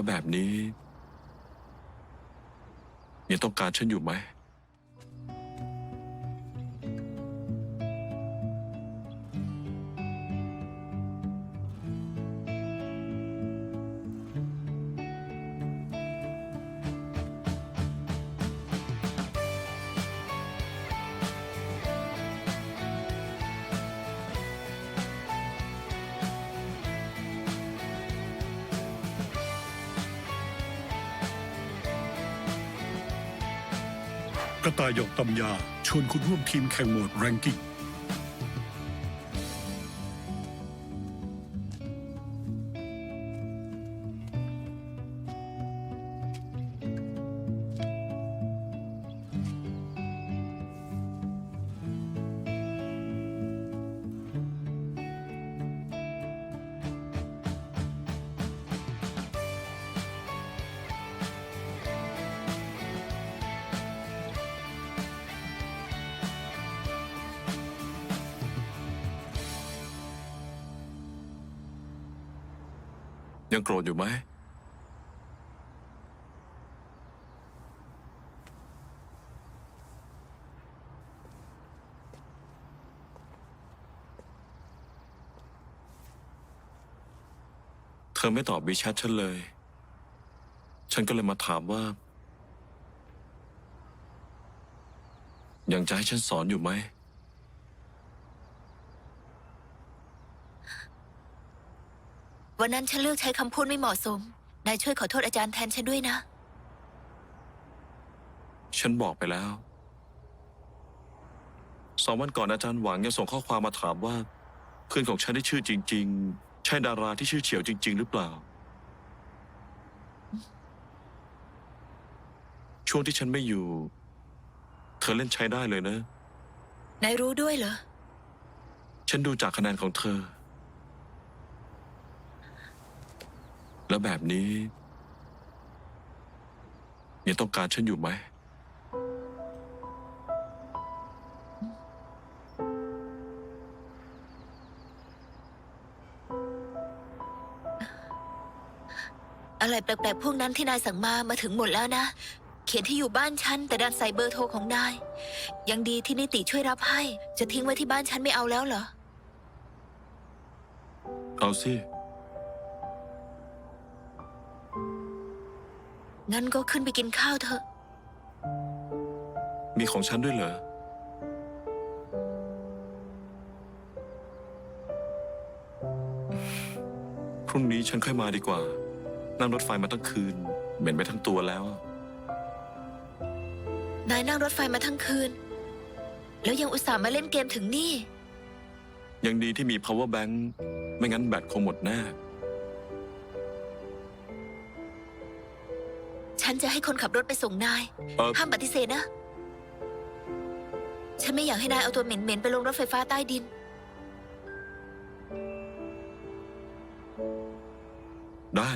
แล้วแบบนี้ยังต้องการฉันอยู่ไหม กระต่ายหยกตำยา ชวนคุณร่วมทีมแข่งโหมดแรงกิ้ง ยังโกรธอยู่ไหม เธอไม่ตอบวิแชทฉันเลย ฉันก็เลยมาถามว่า ยังจะให้ฉันสอนอยู่ไหม วันนั้นฉันเลือกใช้คำพูดไม่เหมาะสม นายช่วยขอโทษอาจารย์แทนฉันด้วยนะ ฉันบอกไปแล้ว สองวันก่อนอาจารย์หวังยังส่งข้อความมาถามว่า เพื่อนของฉันที่ชื่อจริง ๆ ใช่ดาราที่ชื่อเฉียวจริง ๆ หรือเปล่า ช่วงที่ฉันไม่อยู่ เธอเล่นใช้ได้เลยนะ นายรู้ด้วยเหรอ ฉันดูจากคะแนนของเธอ แล้วแบบนี้ยังต้องการฉันอยู่ไหม อะไรแปลกๆพวกนั้นที่นายสั่งมามาถึงหมดแล้วนะ เขียนที่อยู่บ้านฉัน แต่ดันใส่เบอร์โทรของนาย ยังดีที่นิติช่วยรับให้ จะทิ้งไว้ที่บ้านฉันไม่เอาแล้วเหรอ เอาสิ งั้นก็ขึ้นไปกินข้าวเถอะ มีของฉันด้วยเหรอ พรุ่งนี้ฉันค่อยมาดีกว่า นั่งรถไฟมาตั้งคืน เหม็นไปทั้งตัวแล้ว นายนั่งรถไฟมาทั้งคืน แล้วยังอุตส่าห์มาเล่นเกมถึงนี่ ยังดีที่มี power bank ไม่งั้นแบตคงหมดแน่ ฉันจะให้คนขับรถไปส่งนาย เออห้ามปฏิเสธนะ ฉันไม่อยากให้นายเอาตัวเหม็นๆไปลงรถไฟฟ้าใต้ดิน ได้